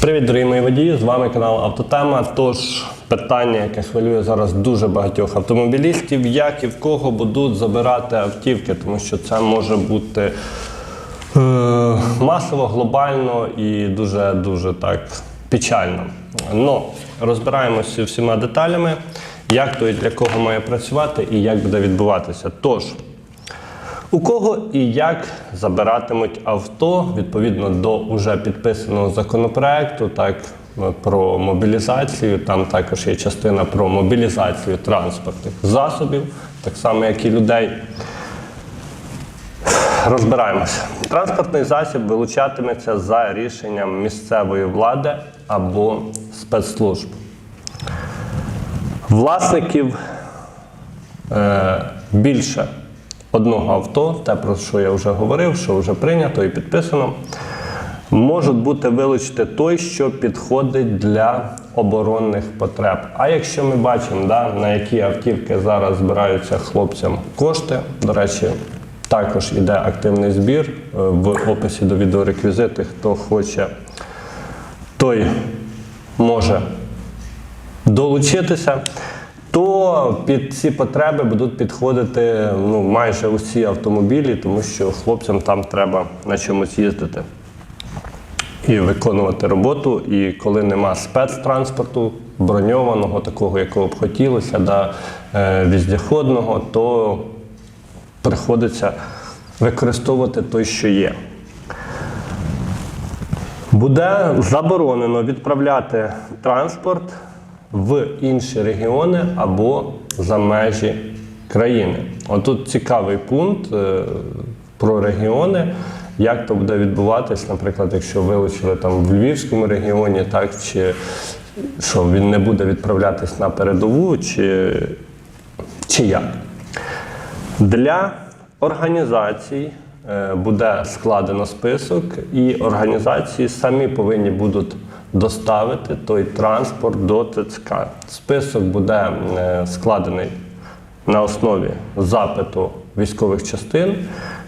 Привіт, дорогі мої водії! З вами канал Автотема. Тож питання, яке хвилює зараз дуже багатьох автомобілістів, як і в кого будуть забирати автівки, тому що це може бути е, масово, глобально і дуже дуже так печально. Ну, розбираємося всіма деталями, як то і для кого має працювати і як буде відбуватися. Тож. У кого і як забиратимуть авто відповідно до уже підписаного законопроекту, так е, про мобілізацію. Там також є частина про мобілізацію транспортних засобів, так само як і людей. Розбираємося. Транспортний засіб вилучатиметься за рішенням місцевої влади або спецслужб. Власників е, більше одного авто, те, про що я вже говорив, що вже прийнято і підписано, можуть бути вилучити той, що підходить для оборонних потреб. А якщо ми бачимо, да, на які автівки зараз збираються хлопцям кошти, до речі, також іде активний збір е, в описі до відеореквізити, хто хоче, той може долучитися, то під ці потреби будуть підходити ну, майже усі автомобілі, тому що хлопцям там треба на чомусь їздити і виконувати роботу. І коли нема спецтранспорту, броньованого, такого, якого б хотілося, да, е, віздіходного, то приходиться використовувати той, що є. Буде заборонено відправляти транспорт в інші регіони або за межі країни. Отут цікавий пункт е, про регіони. Як то буде відбуватись, наприклад, якщо вилучили там в Львівському регіоні, так чи що він не буде відправлятись на передову, чи, чи як? Для організацій е, буде складено список, і організації самі повинні будуть доставити той транспорт до ТЦК. Список буде е, складений на основі запиту військових частин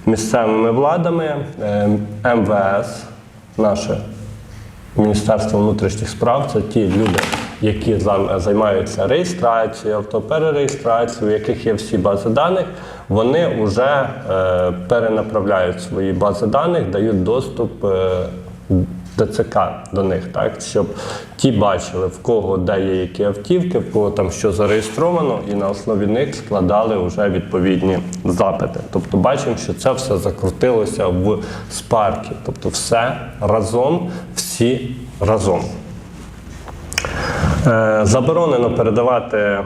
місцевими владами, е, МВС, наше Міністерство внутрішніх справ це ті люди, які займаються реєстрацією, автоперереєстрацією, у яких є всі бази даних, вони вже е, перенаправляють свої бази даних, дають доступ ДЦК до них, так щоб ті бачили, в кого де є які автівки, в кого там що зареєстровано, і на основі них складали вже відповідні запити. Тобто бачимо, що це все закрутилося в спаркі, тобто все разом, всі разом. Е, Заборонено передавати е,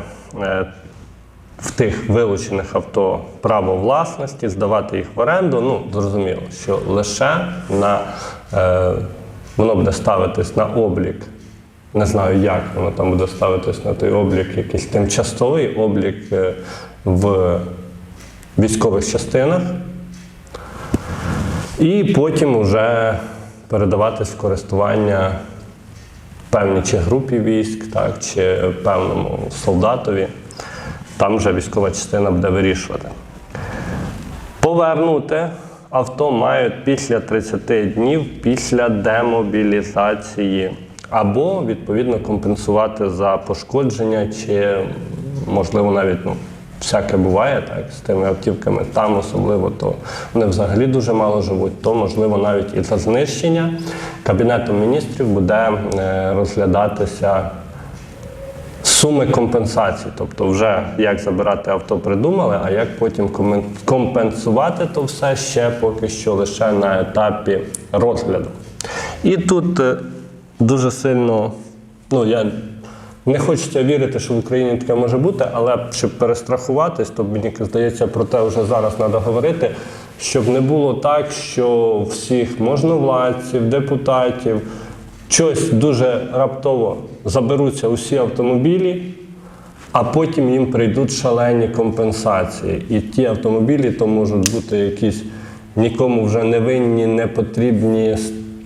в тих вилучених авто право власності, здавати їх в оренду. Ну, зрозуміло, що лише на е, воно буде ставитись на облік. Не знаю, як воно там буде ставитись на той облік, якийсь тимчасовий облік е, в військових частинах. І потім вже передаватись в користування певній чи групі військ, так, чи певному солдатові. Там вже військова частина буде вирішувати. Повернути авто мають після 30 днів після демобілізації, або відповідно компенсувати за пошкодження, чи можливо навіть ну, всяке буває так з тими автівками. Там особливо то вони взагалі дуже мало живуть, то можливо навіть і за знищення Кабінетом міністрів буде е, розглядатися суми компенсацій. Тобто, вже як забирати авто придумали, а як потім компенсувати то все ще поки що лише на етапі розгляду. І тут е, дуже сильно, ну я не хочеться вірити, що в Україні таке може бути, але щоб перестрахуватись, то мені здається, про те вже зараз треба говорити, щоб не було так, що всіх можновладців, депутатів, щось дуже раптово заберуться усі автомобілі, а потім їм прийдуть шалені компенсації. І ті автомобілі то можуть бути якісь нікому вже не винні, не потрібні,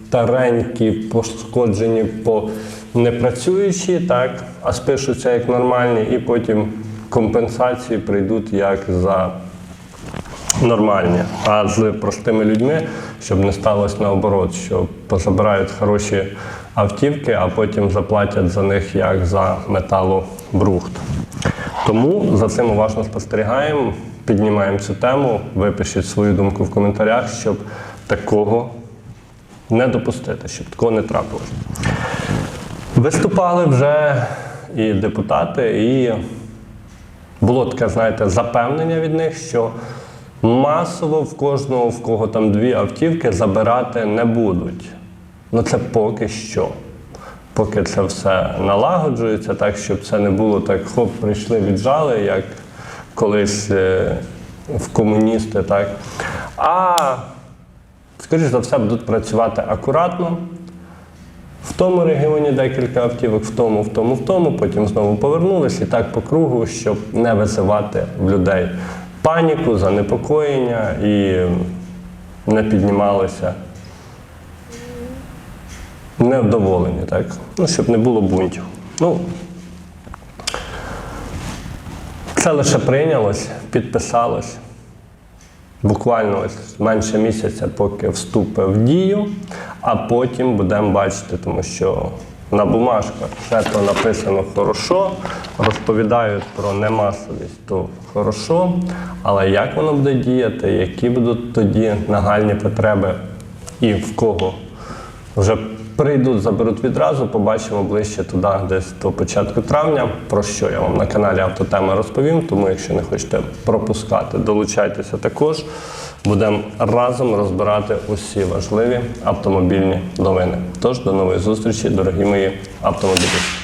старенькі, пошкоджені по непрацюючі, так, а спишуться як нормальні, і потім компенсації прийдуть як за нормальні. А з простими людьми, щоб не сталося наоборот, що позабирають хороші автівки, а потім заплатять за них як за металобрухт. Тому за цим уважно спостерігаємо, піднімаємо цю тему. Ви пишіть свою думку в коментарях, щоб такого не допустити, щоб такого не трапилось. Виступали вже і депутати, і було таке, знаєте, запевнення від них, що масово в кожного, в кого там дві автівки, забирати не будуть. Ну це поки що. Поки це все налагоджується, так, щоб це не було так, хоп, прийшли, віджали, як колись е, в комуністи, так. А скоріш за все, будуть працювати акуратно. В тому регіоні декілька автівок, в тому, в тому, в тому, потім знову повернулись і так по кругу, щоб не висивати в людей паніку, занепокоєння і не піднімалися невдоволені, так? Ну, щоб не було бунтів. Ну, це лише прийнялось, підписалось. Буквально ось менше місяця, поки вступить в дію, а потім будемо бачити, тому що на бумажках все то написано хорошо, розповідають про немасовість, то хорошо, але як воно буде діяти, які будуть тоді нагальні потреби і в кого вже прийдуть, заберуть відразу, побачимо ближче туди, десь до початку травня, про що я вам на каналі Автотема розповім. Тому, якщо не хочете пропускати, долучайтеся також. Будемо разом розбирати усі важливі автомобільні новини. Тож до нової зустрічі, дорогі мої автомобілісти.